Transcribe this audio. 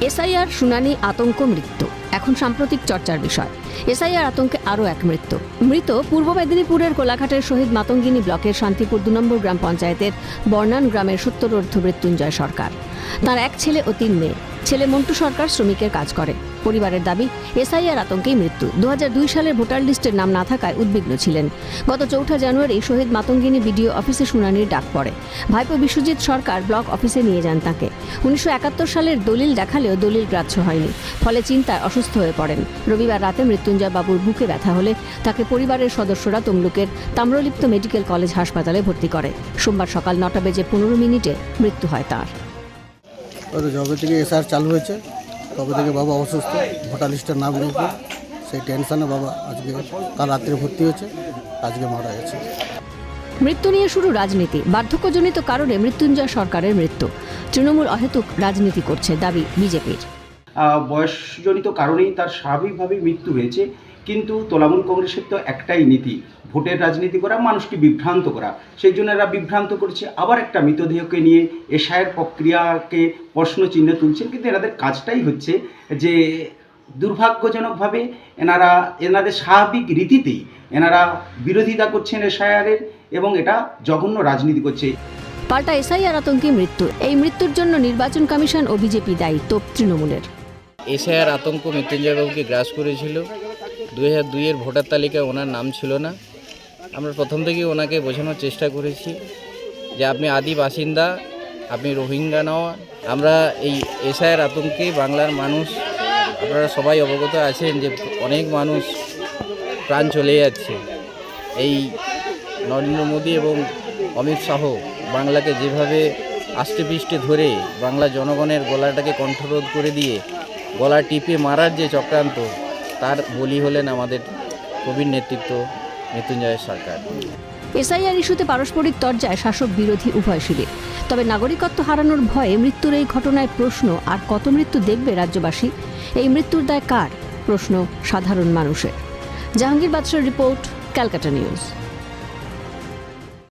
SIR শুনানি আতঙ্ক মৃত্যু। এখন সাম্প্রতিক চর্চার বিষয়। এসআইআর আতঙ্কে আরও এক মৃত্যু। মৃত পূর্ব মেদিনীপুরের কোলাঘাটের শহীদ মাতঙ্গিনী ব্লকের শান্তিপুর দু নম্বর গ্রাম পঞ্চায়েতের বর্ণান গ্রামের সত্তরর্ধ মৃত্যুঞ্জয় সরকার। তার এক ছেলে ও তিন মেয়ে। ছেলে মন্টু সরকার শ্রমিকের কাজ করে। পরিবারের দাবি, এসআইআর আতঙ্কেই মৃত্যু। দু সালের ভোটার লিস্টের নাম না থাকায় উদ্বিগ্ন ছিলেন। গত চৌঠা জানুয়ারি শহীদ মাতঙ্গিনী বিডিও অফিসে শুনানির ডাক পড়ে। ভাইপো বিশ্বজিৎ সরকার ব্লক অফিসে নিয়ে যান তাকে। উনিশশো একাত্তর সালের দলিল দেখালেও দলিল গ্রাহ্য হয়নি। ফলে চিন্তায় অসুস্থ হয়ে পড়েন। রবিবার রাতে মৃত্যুঞ্জয় বাবুর বুকে ব্যথা হলে তাকে পরিবারের সদস্যরা তমলুকের তাম্রলিপ্ত মেডিকেল কলেজ হাসপাতালে ভর্তি করে। সোমবার সকাল নটা বেজে পনেরো মিনিটে মৃত্যু হয় তার। ওই থেকে এসআর চালু হয়েছে। তবে থেকে বাবা অসুস্থ ভোটার লিস্টের নাম নেই সেই টেনশনে বাবা আজকে কাল রাত্রে ভর্তি হয়েছে, আজকে মারা গেছে। মৃত্যু নিয়ে শুরু রাজনীতি, বার্ধক্যজনিত কারণে মৃত্যুঞ্জয় সরকারের মৃত্যু। তৃণমূল অহেতুক রাজনীতি করছে দাবি বিজেপির। বয়সজনিত কারণেই তার স্বাভাবিকভাবেই মৃত্যু হয়েছে। কিন্তু তৃণমূল কংগ্রেসের তো একটাই নীতি, ভোটের রাজনীতি করা, মানুষকে বিভ্রান্ত করা। সেই জন্য এরা বিভ্রান্ত করছে আবার একটা মৃতদেহকে নিয়ে এশায়ের প্রক্রিয়াকে প্রশ্ন চিহ্ন তুলছেন। কিন্তু এনাদের কাজটাই হচ্ছে যে দুর্ভাগ্যজনকভাবে এনারা, এনাদের স্বাভাবিক রীতিতেই এনারা বিরোধিতা করছেন এশায়ারের এবং এটা জঘন্য রাজনীতি করছে। পাল্টা এসআইআর আতঙ্কে মৃত্যু। এই মৃত্যুর জন্য নির্বাচন কমিশন ও বিজেপি দায়ী তোপ তৃণমূলের। এসআইআর আতঙ্ক মৃত্যুঞ্জয়বাবুকে গ্রাস করেছিল। দুই হাজার দুইয়ের ভোটার তালিকায় ওনার নাম ছিল না। আমরা প্রথম থেকেই ওনাকে বোঝানোর চেষ্টা করেছি যে আপনি আদি বাসিন্দা, আপনি রোহিঙ্গা নয় আমরা এই এসআইআর আতঙ্কে বাংলার মানুষ, আপনারা সবাই অবগত আছেন যে অনেক মানুষ প্রাণ চলে যাচ্ছে। এই নরেন্দ্র মোদী এবং অমিত শাহ বাংলাকে যেভাবে আষ্টে পিষ্টে ধরে বাংলা জনগণের গলাটাকে কণ্ঠরোধ করে দিয়ে গলা টিপে মারার যে চক্রান্ত, তার বলি হলেন আমাদের প্রবীণ নেতৃত্ব মৃত্যুঞ্জয় সরকার। এসআইআর ইস্যুতে পারস্পরিক তরজায় শাসক বিরোধী উভয় শিবির। তবে নাগরিকত্ব হারানোর ভয়ে মৃত্যুর এই ঘটনায় প্রশ্ন, আর কত মৃত্যু দেখবে রাজ্যবাসী? এই মৃত্যুর দায় কার? প্রশ্ন সাধারণ মানুষের। জাহাঙ্গীর বাদশার রিপোর্ট, ক্যালকাটা নিউজ।